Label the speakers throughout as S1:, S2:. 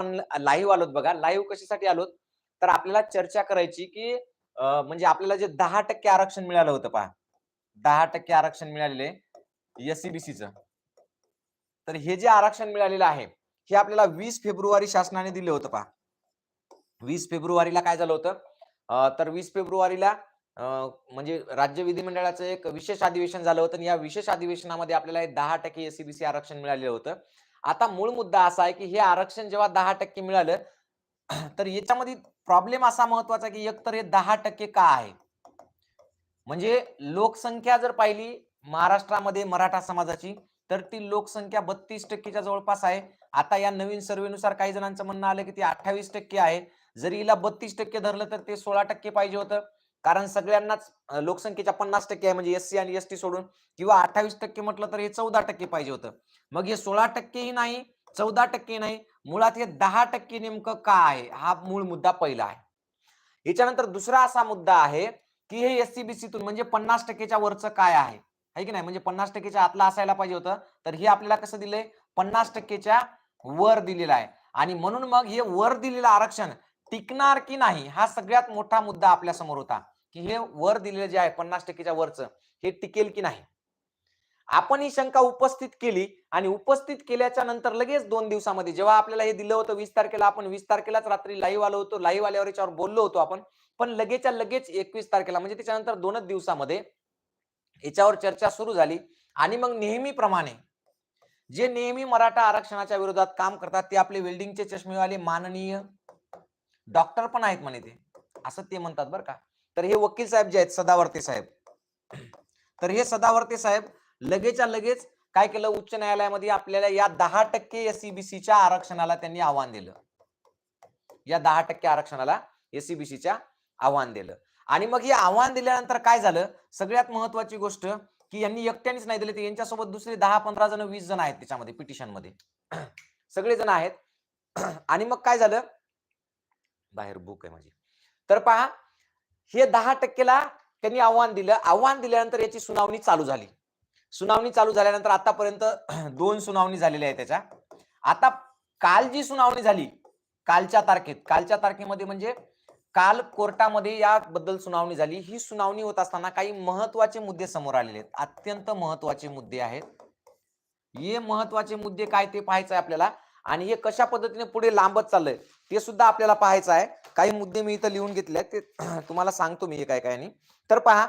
S1: आपण लाईव्ह आलोत बघा. लाईव्ह कशासाठी आलोत? तर आपल्याला चर्चा करायची की म्हणजे आपल्याला जे दहा टक्के आरक्षण मिळालं होतं पहा. दहा टक्के आरक्षण मिळालेले एससीबीसीच तर हे जे आरक्षण मिळालेलं आहे हे आपल्याला वीस फेब्रुवारी शासनाने दिले होतं पहा. वीस फेब्रुवारीला काय झालं होतं? तर वीस फेब्रुवारीला म्हणजे राज्य विधिमंडळाचं एक विशेष अधिवेशन झालं होतं आणि या विशेष अधिवेशनामध्ये आपल्याला दहा टक्के एससीबीसी आरक्षण मिळालेलं होतं. आता मूळ मुद्दा असा आहे की हे आरक्षण जेव्हा दहा टक्के मिळालं तर याच्यामध्ये प्रॉब्लेम असा महत्त्वाचा की एकतर हे दहा टक्के का आहे? म्हणजे लोकसंख्या जर पाहिली महाराष्ट्रामध्ये मराठा समाजाची तर ती लोकसंख्या बत्तीस टक्केच्या जवळपास आहे. आता या नवीन सर्वेनुसार काही जणांचं म्हणणं आलं की ती अठ्ठावीस टक्के आहे. जरी हिला बत्तीस टक्के धरलं तर ते सोळा टक्के पाहिजे होतं. कारण सगळ्यांनाच लोकसंख्येच्या पन्नास टक्के आहे म्हणजे एससी आणि एसटी सोडून किंवा अठ्ठावीस टक्के म्हटलं तर हे चौदा टक्के पाहिजे होतं. मग हे सोळा टक्केही नाही चौदा टक्के नाही मुळात हे दहा टक्के नेमकं का आहे? हा मूळ मुद्दा पहिला आहे. याच्यानंतर दुसरा असा मुद्दा आहे की हे एससीबीसीतून म्हणजे पन्नास टक्केच्या वरचं काय आहे? आहे की नाही? म्हणजे पन्नास टक्केच्या आतला असायला पाहिजे होतं तर हे आपल्याला कसं दिलंय? पन्नास टक्केच्या वर दिलेलं आहे. आणि म्हणून मग हे वर दिलेलं आरक्षण टिकणार की नाही हा सगळ्यात मोठा मुद्दा आपल्यासमोर होता की हे वर दिलेलं जे आहे पन्नास टक्केच्या वरचं हे टिकेल की नाही? आपण ही शंका उपस्थित केली आणि उपस्थित केल्याच्यानंतर लगेच दोन दिवसामध्ये जेव्हा आपल्याला हे दिलं होतं वीस तारखेला आपण वीस तारखेलाच रात्री लाईव्ह आलो होतो लाईव्ह आल्यावर याच्यावर बोललो होतो आपण पण लगेचच्या लगेच एकवीस तारखेला म्हणजे त्याच्यानंतर दोनच दिवसामध्ये याच्यावर चर्चा सुरू झाली आणि मग नेहमीप्रमाणे जे नेहमी मराठा आरक्षणाच्या विरोधात काम करतात ते आपले वेल्डिंगचे चष्मेवाले माननीय डॉक्टर पण आहेत म्हणे ते. असं ते म्हणतात बरं का. तर हे वकील साहेब जे आहेत सदावर्ते साहेब. तर हे सदावर्ते साहेब लगेचच्या लगेच काय केलं? उच्च न्यायालयामध्ये आपल्याला या दहा टक्के एससीबीसीच्या आरक्षणाला त्यांनी आव्हान दिलं. या दहा टक्के आरक्षणाला एससीबीसीच्या आव्हान दिलं. आणि मग हे आव्हान दिल्यानंतर काय झालं? सगळ्यात महत्वाची गोष्ट की यांनी एकट्यानेच नाही दिले ते यांच्यासोबत दुसरे दहा पंधरा जण वीस जण आहेत त्याच्यामध्ये पिटिशनमध्ये सगळे जण आहेत. आणि मग काय झालं? बाहेर भूक आहे माझी. तर पहा हे दहा टक्केला त्यांनी आव्हान दिलं. आव्हान दिल्यानंतर याची सुनावणी चालू झाली. सुनावणी चालू झाल्यानंतर आतापर्यंत दोन सुनावणी झालेल्या आहेत त्याच्या. आता काल जी सुनावणी झाली कालच्या तारखेत कालच्या तारखेमध्ये म्हणजे काल कोर्टामध्ये याबद्दल सुनावणी झाली. ही सुनावणी होत असताना काही महत्त्वाचे मुद्दे समोर आलेले आहेत. अत्यंत महत्त्वाचे मुद्दे आहेत. हे महत्त्वाचे मुद्दे काय ते पाहायचं आहे आपल्याला. आणि हे कशा पद्धतीने पुढे लांबत चाललंय ते सुद्धा आपल्याला पाहायचं आहे. काही मुद्दे मी इथं लिहून घेतले ते तुम्हाला सांगतो मी हे काय काय तर पहा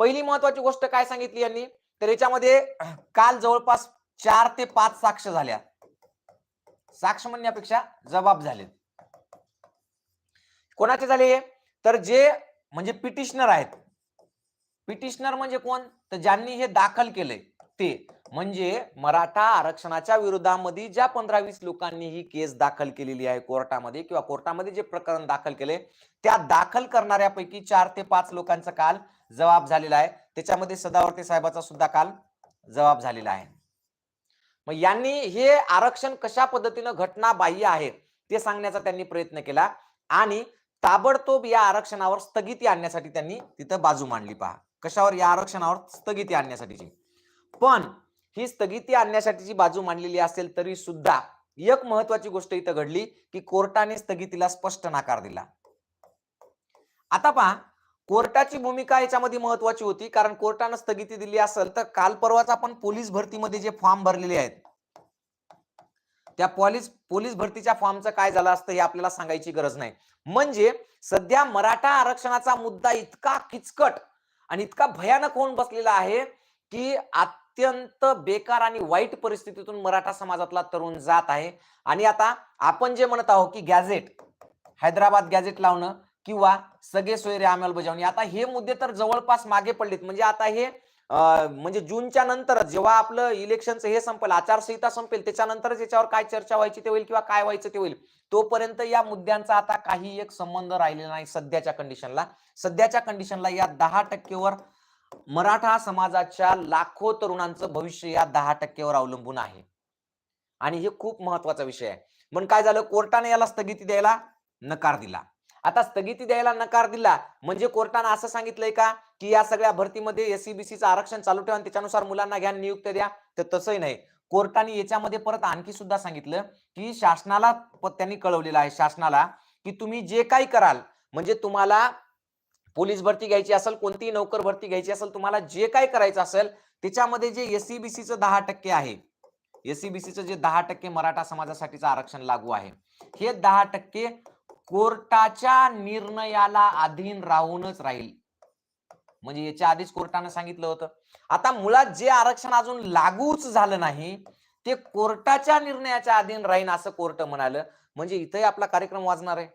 S1: पहिली महत्वाची गोष्ट काय सांगितली यांनी? तर याच्यामध्ये काल जवळपास चार ते पाच साक्ष झाल्या. साक्ष म्हणण्यापेक्षा जबाब झाले. कोणाचे झाले तर जे म्हणजे पिटिशनर आहेत. पिटिशनर म्हणजे कोण? तर ज्यांनी हे दाखल केलंय. ते म्हणजे मराठा आरक्षणाच्या विरोधामध्ये ज्या पंधरा वीस लोकांनी ही केस दाखल केलेली आहे कोर्टामध्ये किंवा कोर्टामध्ये जे प्रकरण दाखल केले त्या दाखल करणाऱ्यापैकी चार ते पाच लोकांचा काल जबाब झालेला आहे. त्याच्यामध्ये सदावर्ते साहेबाचा सुद्धा काल जबाब झालेला आहे. मग यांनी हे आरक्षण कशा पद्धतीनं घटना बाह्य आहे ते सांगण्याचा त्यांनी प्रयत्न केला आणि ताबडतोब या आरक्षणावर स्थगिती आणण्यासाठी त्यांनी तिथं बाजू मांडली पहा. कशावर? या आरक्षणावर स्थगिती आणण्यासाठीची. पण ही स्थगिती आणण्यासाठीची बाजू मांडलेली असेल तरी सुद्धा एक महत्वाची गोष्ट इथं घडली की कोर्टाने स्थगितीला स्पष्ट नकार दिला. आता पहा कोर्टाची भूमिका याच्यामध्ये महत्वाची होती कारण कोर्टानं स्थगिती दिली असेल तर काल परवाच आपण पोलीस भरतीमध्ये जे फॉर्म भरलेले आहेत त्या पोलीस पोलीस भरतीच्या फॉर्मचं काय झालं असतं हे आपल्याला सांगायची गरज नाही. म्हणजे सध्या मराठा आरक्षणाचा मुद्दा इतका किचकट आणि इतका भयानक होऊन बसलेला आहे की अत्यंत बेकार आणि वाईट परिस्थितीतून मराठा समाजातला तरुण जात आहे. आणि आता आपण जे म्हणत आहोत की गॅझेट हैदराबाद गॅझेट लावणं किंवा सगळे सोयरे अंमलबजावणी आता हे मुद्दे तर जवळपास मागे पडलेत. म्हणजे आता हे म्हणजे जूनच्या नंतर जेव्हा आपलं इलेक्शनचं हे संपेल आचारसंहिता संपेल त्याच्यानंतरच याच्यावर काय चर्चा व्हायची ते होईल किंवा काय व्हायचं ते होईल तोपर्यंत या मुद्द्यांचा आता काही एक संबंध राहिलेला नाही सध्याच्या कंडिशनला सध्याच्या कंडिशनला या दहा टक्केवर मराठा समाजाच्या लाखो तरुणांचं भविष्य या दहा टक्केवर अवलंबून आहे. आणि हे खूप महत्त्वाचा विषय आहे. पण काय झालं? कोर्टाने याला स्थगिती द्यायला नकार दिला. आता स्थगिती द्यायला नकार दिला म्हणजे कोर्टानं असं सांगितलंय का? की या सगळ्या भरतीमध्ये एससीबीसीचं आरक्षण चालू ठेवा आणि त्याच्यानुसार मुलांना घ्या नियुक्त द्या. तर तसंही नाही. कोर्टाने याच्यामध्ये परत आणखी सुद्धा सांगितलं की शासनाला त्यांनी कळवलेलं आहे शासनाला की तुम्ही जे काही कराल म्हणजे तुम्हाला पोलीस भरती घ्यायची असेल कोणतीही नोकर भरती घ्यायची असेल तुम्हाला जे काही करायचं असेल त्याच्यामध्ये जे एससीबीसीचं दहा टक्के आहे. एससीबीसीचं जे दहा टक्के मराठा समाजासाठीचं आरक्षण लागू आहे. हे दहा टक्के कोर्टाच्या निर्णयाला अधीन राहूनच राहील. म्हणजे याच्या आधीच कोर्टानं सांगितलं होतं. आता मुळात जे आरक्षण अजून लागूच झालं नाही ते कोर्टाच्या निर्णयाच्या अधीन राहीन असं कोर्ट म्हणालं. म्हणजे इथंही आपला कार्यक्रम वाजणार आहे.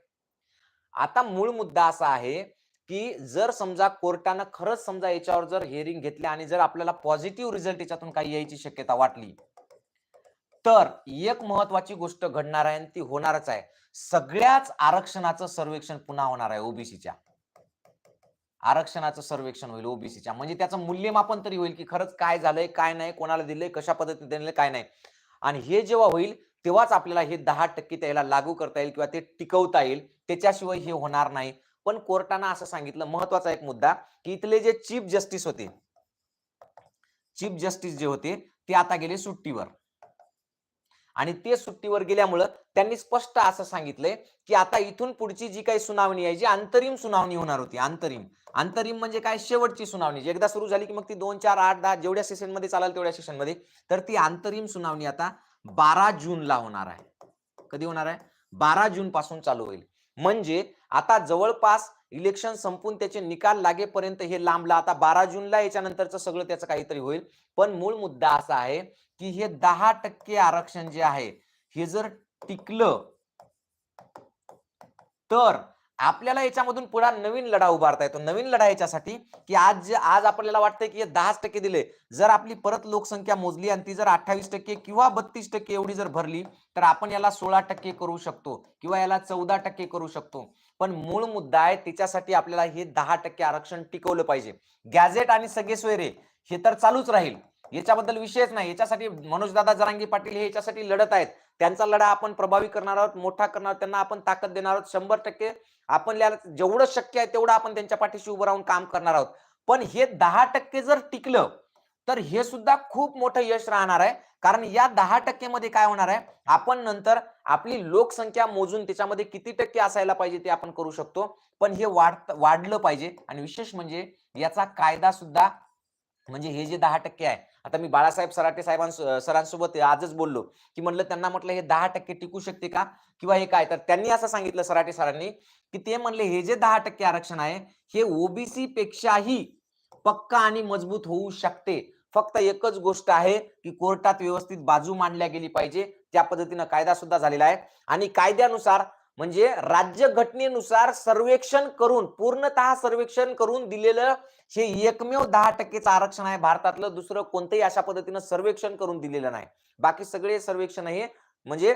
S1: आता मूळ मुद्दा असा आहे की जर समजा कोर्टानं खरंच समजा याच्यावर जर हिअरिंग घेतली आणि जर आपल्याला पॉझिटिव्ह रिझल्ट याच्यातून काही यायची शक्यता वाटली तर एक महत्वाची गोष्ट घडणार आहे आणि ती होणारच आहे. सगळ्याच आरक्षणाचं सर्वेक्षण पुन्हा होणार आहे ओबीसीच्या. आरक्षणाचं सर्वेक्षण होईल ओबीसीच्या. म्हणजे त्याचं मूल्यमापन तरी होईल की खरंच काय झालंय काय नाही कोणाला दिलंय कशा पद्धतीने दिलंय काय नाही. आणि हे जेव्हा होईल तेव्हाच आपल्याला हे दहा टक्के त्याला लागू करता येईल किंवा ते टिकवता येईल. त्याच्याशिवाय हे होणार नाही. पण कोर्टानं असं सांगितलं महत्त्वाचा एक मुद्दा की इथले जे चीफ जस्टिस होते चीफ जस्टिस जे होते ते आता गेले सुट्टीवर. आणि ते सुट्टीवर गेल्यामुळं त्यांनी स्पष्ट असं सांगितलंय की आता इथून पुढची जी काही सुनावणी आहे जी अंतरिम सुनावणी होणार होती अंतरिम. अंतरिम म्हणजे काय? शेवटची सुनावणी जी एकदा सुरू झाली की मग ती दोन चार आठ दहा जेवढ्या सेशनमध्ये चालेल तेवढ्या सेशनमध्ये तर ती अंतरिम सुनावणी आता बारा जूनला होणार आहे. कधी होणार आहे? बारा जून पासून चालू होईल. म्हणजे आता जवळपास इलेक्शन संपून त्याचे निकाल लागेपर्यंत हे लांबला. आता बारा जूनला याच्यानंतरचं सगळं त्याचं काहीतरी होईल. पण मूळ मुद्दा असा आहे की हे दहा टक्के आरक्षण जे आहे हे जर टिकलं तर आपल्याला याच्यामधून पुढे नवीन लढा उभारता येतो. नवीन लढा याच्यासाठी की आज जे- आज आपल्याला वाटतंय की हे दहाच टक्के दिले. जर आपली परत लोकसंख्या मोजली आणि ती जर अठ्ठावीस टक्के किंवा बत्तीस टक्के एवढी जर भरली तर आपण याला सोळा टक्के करू शकतो किंवा याला चौदा टक्के करू शकतो. पण मूळ मुद्दा आहे त्याच्यासाठी आपल्याला हे दहा टक्के आरक्षण टिकवलं पाहिजे. गॅझेट आणि सगळे सोयरे हे तर चालूच राहील. याच्याबद्दल विषयच नाही. याच्यासाठी मनोजदादा जरांगी पाटील हे याच्यासाठी लढत आहेत. त्यांचा लढा आपण प्रभावी करणार आहोत मोठा करणार आहोत त्यांना आपण ताकद देणार आहोत. शंभर टक्के आपण जेवढं शक्य आहे तेवढं आपण त्यांच्या पाठीशी उभं राहून काम करणार आहोत. पण हे दहा टक्के जर टिकलं तर हे सुद्धा खूप मोठं यश राहणार आहे. कारण या दहा टक्के मध्ये काय होणार आहे? आपण नंतर आपली लोकसंख्या मोजून त्याच्यामध्ये किती टक्के असायला पाहिजे ते आपण करू शकतो. पण हे वाढ वाढलं पाहिजे आणि विशेष म्हणजे याचा कायदा सुद्धा म्हणजे हे जे दहा टक्के आहे आता मी बाळासाहेब सराटे साहेबां सरांसोबत आजच बोललो की म्हणलं त्यांना म्हटलं हे दहा टक्के टिकू शकते का? किंवा हे काय? तर त्यांनी असं सांगितलं सराटे सरांनी की ते म्हणले हे जे दहा टक्के आरक्षण आहे हे ओबीसी पेक्षाही पक्का आणि मजबूत होऊ शकते. फक्त एकच गोष्ट आहे की कोर्टात व्यवस्थित बाजू मांडल्या गेली पाहिजे. त्या पद्धतीनं कायदा सुद्धा झालेला आहे. आणि कायद्यानुसार म्हणजे राज्य घटनेनुसार सर्वेक्षण करून पूर्णतः सर्वेक्षण करून दिलेलं हे एकमेव दहा टक्केचं आरक्षण आहे. भारतातलं दुसरं कोणतंही अशा पद्धतीनं सर्वेक्षण करून दिलेलं नाही. बाकी सगळे सर्वेक्षण हे म्हणजे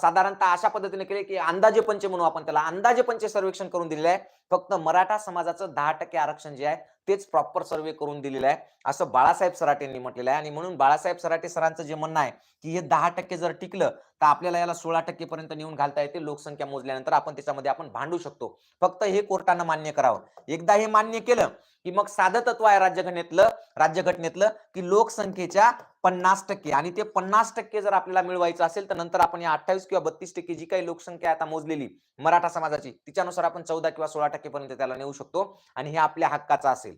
S1: साधारणतः अशा पद्धतीने केले की अंदाजे पंच म्हणू आपण त्याला. अंदाजे पंच सर्वेक्षण करून दिलेलं आहे. फक्त मराठा समाजाचं दहा टक्के आरक्षण जे आहे तेच प्रॉपर सर्वे करून दिलेलं आहे. असं बाळासाहेब सराटेंनी म्हटलेलं आहे. आणि म्हणून बाळासाहेब सराटे सरांचं जे म्हणणं आहे की हे दहा टक्के जर टिकलं तर आपल्याला याला सोळा टक्के पर्यंत नेऊन घालता येते लोकसंख्या मोजल्यानंतर आपण त्याच्यामध्ये आपण भांडू शकतो. फक्त हे कोर्टानं मान्य करावं. एकदा हे मान्य केलं की मग साधं तत्व आहे राज्यघटनेतलं राज्यघटनेतलं की लोकसंख्येच्या पन्नास टक्के. आणि ते पन्नास टक्के जर आपल्याला मिळवायचं असेल तर नंतर आपण या अठ्ठावीस किंवा बत्तीस टक्के जी काही लोकसंख्या आता मोजलेली मराठा समाजाची तिच्यानुसार आपण चौदा किंवा सोळा टक्के पर्यंत त्याला नेऊ शकतो आणि हे आपल्या हक्काचं असेल.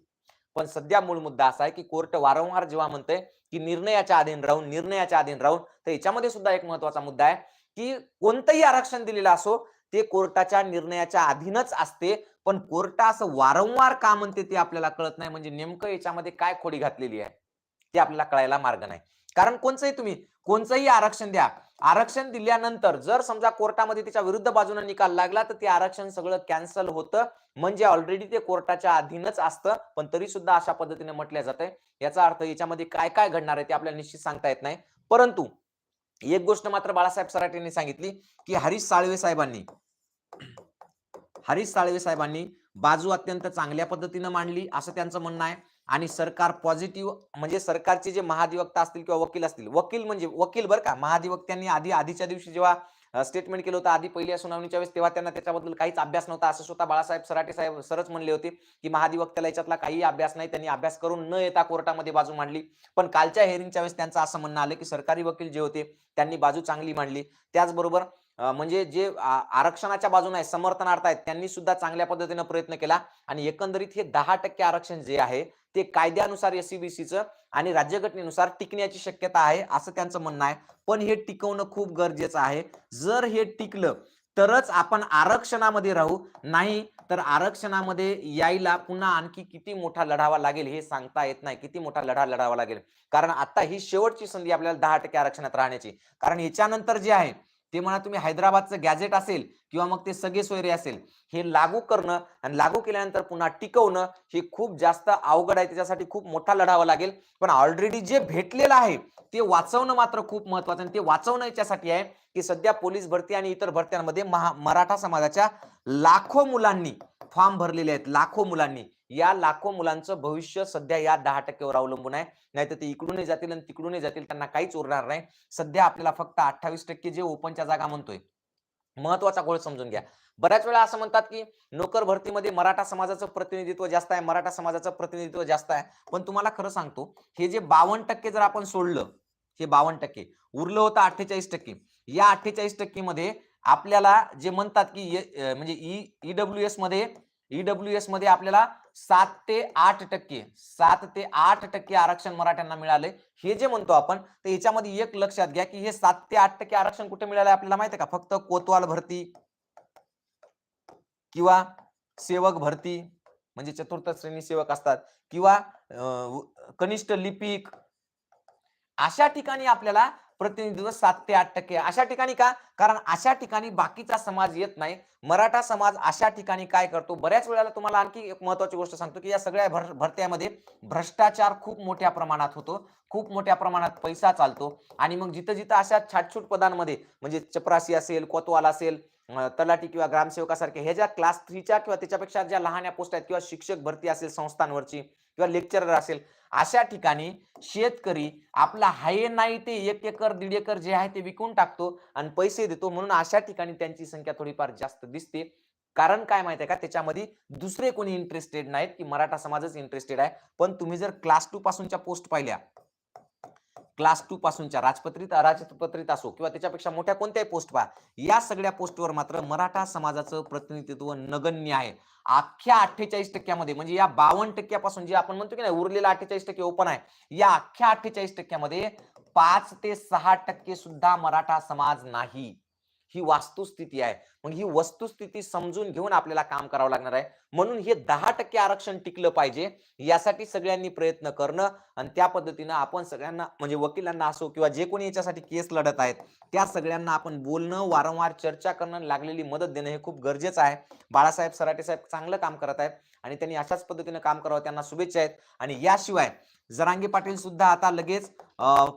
S1: पण सध्या मूळ मुद्दा असा आहे की कोर्ट वारंवार जेव्हा म्हणतंय की निर्णयाच्या अधीन राहून निर्णयाच्या अधीन राहून तर याच्यामध्ये सुद्धा एक महत्त्वाचा मुद्दा आहे की कोणतंही आरक्षण दिलेलं असो ते कोर्टाच्या निर्णयाच्या अधीनच असते. पण कोर्ट असं वारंवार का म्हणते ते आपल्याला कळत नाही. म्हणजे नेमकं याच्यामध्ये काय खोडी घातलेली आहे ते आपल्याला कळायला मार्ग नाही. कारण कोणचंही तुम्ही कोणचंही आरक्षण द्या आरक्षण दिल्यानंतर जर समजा कोर्टामध्ये तिच्या विरुद्ध बाजूने निकाल लागला तर ते आरक्षण सगळं कॅन्सल होतं. म्हणजे ऑलरेडी ते कोर्टाच्या अधीनच असतं पण तरी सुद्धा अशा पद्धतीने म्हटलं जातंय. याचा अर्थ याच्यामध्ये काय काय घडणार आहे ते आपल्याला निश्चित सांगता येत नाही. परंतु एक गोष्ट मात्र बाळासाहेब सराटे यांनी सांगितली की हरीश साळवे साहेबांनी हरीश साळवे साहेबांनी बाजू अत्यंत चांगल्या पद्धतीनं मांडली असं त्यांचं म्हणणं आहे. आणि सरकार पॉझिटिव्ह म्हणजे सरकारचे जे महाधिवक्ता असतील किंवा वकील असतील वकील म्हणजे वकील बरं का महाधिवक्त्यांनी आधी आधीच्या दिवशी जेव्हा स्टेटमेंट केलं होतं आधी पहिल्या सुनावणीच्या वेळेस तेव्हा त्यांना त्याच्याबद्दल काहीच अभ्यास नव्हता असं स्वतः बाळासाहेब सराटे साहेब सरच म्हणले होते की महाधिवक्त्याला याच्यातला काही अभ्यास नाही त्यांनी अभ्यास करून न येता कोर्टामध्ये बाजू मांडली. पण कालच्या हेअरिंगच्या वेळेस त्यांचं असं म्हणणं आलं की सरकारी वकील जे होते त्यांनी बाजू चांगली मांडली. त्याचबरोबर म्हणजे जे आरक्षणाच्या बाजूने आहे समर्थनार्थ आहेत त्यांनी सुद्धा चांगल्या पद्धतीने प्रयत्न केला. आणि एकंदरीत हे दहा टक्के आरक्षण जे आहे ते कायद्यानुसार एससीबीसीचं आणि राज्यघटनेनुसार टिकण्याची शक्यता आहे असं त्यांचं म्हणणं आहे. पण हे टिकवणं खूप गरजेचं आहे. जर हे टिकलं तरच आपण आरक्षणामध्ये राहू. नाही तर आरक्षणामध्ये यायला पुन्हा आणखी किती मोठा लढावा लागेल हे सांगता येत नाही. किती मोठा लढा लढावा लागेल? कारण आता ही शेवटची संधी आपल्याला दहा टक्के आरक्षणात राहण्याची. कारण याच्यानंतर जे आहे ते म्हणा तुम्ही हैदराबादचं गॅझेट असेल किंवा मग ते सगळे सोयरे असेल हे लागू करणं आणि लागू केल्यानंतर पुन्हा टिकवणं हे खूप जास्त अवघड आहे. त्याच्यासाठी खूप मोठा लढावा लागेल. पण ऑलरेडी जे भेटलेलं आहे ते वाचवणं मात्र खूप महत्वाचं आणि ते वाचवणं याच्यासाठी आहे की सध्या पोलीस भरती आणि इतर भरत्यांमध्ये महा मराठा समाजाच्या लाखो मुलांनी फॉर्म भरलेले आहेत लाखो मुलांनी. या लाखो मुलांचं भविष्य सध्या या दहा टक्क्यावर अवलंबून आहे. नाहीतर ते इकडूनही जातील आणि तिकडूनही जातील त्यांना काहीच उरणार नाही. सध्या आपल्याला फक्त अठ्ठावीस टक्के जे ओपनच्या जागा म्हणतोय महत्त्वाचा गोळ समजून घ्या. बऱ्याच वेळा असं म्हणतात की नोकर भरतीमध्ये मराठा समाजाचं प्रतिनिधित्व जास्त आहे मराठा समाजाचं प्रतिनिधित्व जास्त आहे. पण तुम्हाला खरं सांगतो हे जे बावन्न टक्के जर आपण सोडलं हे बावन्न टक्के उरलं होतं अठ्ठेचाळीस टक्के. या अठ्ठेचाळीस टक्के मध्ये आपल्याला जे म्हणतात की म्हणजे ई म्हणजे ईडब्ल्यू एसमध्ये ईडब्ल्यू एसमध्ये आपल्याला सात ते आठ टक्के सात ते आठ टक्के आरक्षण मराठ्यांना मिळाले हे जे म्हणतो आपण तर याच्यामध्ये एक लक्षात घ्या की हे सात ते आठ टक्के आरक्षण कुठे मिळालं आपल्याला माहिती का? फक्त कोतवाल भरती किंवा सेवक भरती म्हणजे चतुर्थ श्रेणी सेवक असतात किंवा कनिष्ठ लिपिक. अशा ठिकाणी आपल्याला प्रतिनिधित्व सात ते आठ टक्के. अशा ठिकाणी का? कारण अशा ठिकाणी बाकीचा समाज येत नाही. मराठा समाज अशा ठिकाणी काय करतो? बऱ्याच वेळेला तुम्हाला आणखी एक महत्वाची गोष्ट सांगतो की या सगळ्या भर भरत्यामध्ये भ्रष्टाचार खूप मोठ्या प्रमाणात होतो. खूप मोठ्या प्रमाणात पैसा चालतो. आणि मग जिथं जिथं अशा छाटछूट पदांमध्ये म्हणजे चपरासी असेल कोतवाल असेल तलाठी किंवा ग्रामसेवकासारखे ह्या ज्या क्लास थ्रीच्या किंवा त्याच्यापेक्षा ज्या लहान पोस्ट आहेत किंवा शिक्षक भरती असेल संस्थांवरची किंवा लेक्चरर असेल अशा ठिकाणी शेतकरी आपला हाय नाही ते एक एकर दीड एकर जे आहे ते विकून टाकतो आणि पैसे देतो म्हणून अशा ठिकाणी त्यांची संख्या थोडीफार जास्त दिसते. कारण काय माहिती आहे का? त्याच्यामध्ये दुसरे कोणी इंटरेस्टेड नाहीत की मराठा समाजच इंटरेस्टेड आहे. पण तुम्ही जर क्लास टू पासूनच्या पोस्ट पाहिल्या क्लास टू पासूनच्या राजपत्रित अराजपत्रित असो किंवा त्याच्यापेक्षा मोठ्या कोणत्याही पोस्ट पहा या सगळ्या पोस्टवर मात्र मराठा समाजाचं प्रतिनिधित्व नगण्य आहे. अख्ख्या अठ्ठेचाळीस टक्क्यामध्ये म्हणजे या बावन्न टक्क्यापासून जे आपण म्हणतो की नाही उरलेला अठ्ठेचाळीस टक्के ओपन आहे या अख्ख्या अठ्ठेचाळीस टक्क्यामध्ये पाच ते सहा टक्के सुद्धा मराठा समाज नाही. ही वास्तुस्थिती आहे. मग ही वस्तुस्थिती समजून घेऊन आपल्याला काम करावं लागणार आहे. म्हणून हे दहा टक्के आरक्षण टिकलं पाहिजे. यासाठी सगळ्यांनी प्रयत्न करणं आणि त्या पद्धतीनं आपण सगळ्यांना म्हणजे वकिलांना असो किंवा जे कोणी याच्यासाठी केस लढत आहेत त्या सगळ्यांना आपण बोलणं वारंवार चर्चा करणं लागलेली मदत देणं हे खूप गरजेचं आहे. बाळासाहेब सराटे साहेब चांगलं काम करत आहेत. आणि त्यांनी अशाच पद्धतीनं काम करावं त्यांना शुभेच्छा आहेत. आणि याशिवाय जरांगे पाटील सुद्धा आता लगेच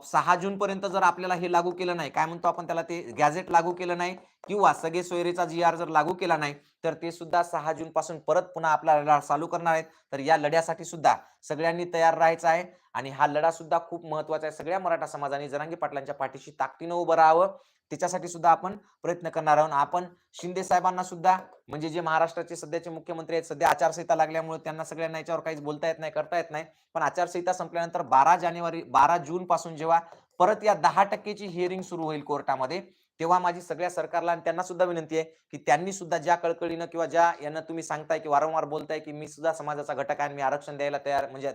S1: सहा जून पर्यंत जर आपल्याला हे लागू केलं नाही काय म्हणतो आपण त्याला ते गॅझेट लागू केलं नाही किंवा सगळे सोयरेचा जी आर जर लागू केला नाही तर ते सुद्धा सहा जून पासून परत पुन्हा आपला लढा चालू करणार आहेत. तर या लढ्यासाठी सुद्धा सगळ्यांनी तयार राहायचं आहे. आणि हा लढा सुद्धा खूप महत्त्वाचा आहे सगळ्या मराठा समाजाने जरांगी पाटलांच्या पाठीशी ताकदीनं उभं राहावं. त्याच्यासाठी सुद्धा आपण प्रयत्न करणार आहोत. आपण शिंदे साहेबांना सुद्धा म्हणजे जे महाराष्ट्राचे सध्याचे मुख्यमंत्री आहेत सध्या आचारसंहिता लागल्यामुळे त्यांना सगळ्यांना याच्यावर काहीच बोलता येत नाही करता येत नाही. पण आचारसंहिता संपल्यानंतर बारा जानेवारी बारा जून पासून जेव्हा परत या दहा टक्केची हिअरिंग सुरू होईल कोर्टामध्ये तेव्हा माझी सगळ्या सरकारला आणि त्यांना सुद्धा विनंती आहे की त्यांनी सुद्धा ज्या कळकळीनं किंवा ज्या यांना तुम्ही सांगताय की वारंवार बोलताय की मी सुद्धा समाजाचा घटक आहे आणि मी आरक्षण द्यायला तयार म्हणजे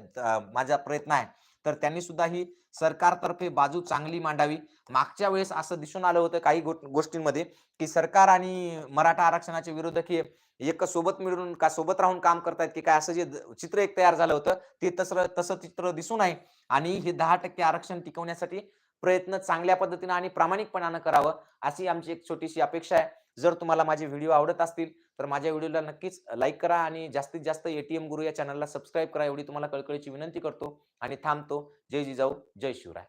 S1: माझा प्रयत्न आहे. तर त्यांनी सुद्धा ही सरकारतर्फे बाजू चांगली मांडावी. मागच्या वेळेस असं दिसून आलं होतं काही गो- गोष्टींमध्ये की सरकार आणि मराठा आरक्षणाचे विरोधक हे एक सोबत मिळून का सोबत राहून काम करतायत की काय असं जे चित्र एक तयार झालं होतं ते तसं तसं चित्र दिसून आहे. आणि हे दहा टक्के आरक्षण टिकवण्यासाठी प्रयत्न चांगल्या पद्धतीनं आणि प्रामाणिकपणानं करावं अशी आमची एक छोटीशी अपेक्षा आहे. जर तुम्हाला माझे व्हिडिओ आवडत असतील तर माझ्या व्हिडिओला नक्कीच लाईक करा आणि जास्तीत जास्त एटीएम गुरु या चॅनलला सबस्क्राईब करा एवढी तुम्हाला कळकळीची विनंती करतो आणि थांबतो. जय जिजाऊ जय शिवराय.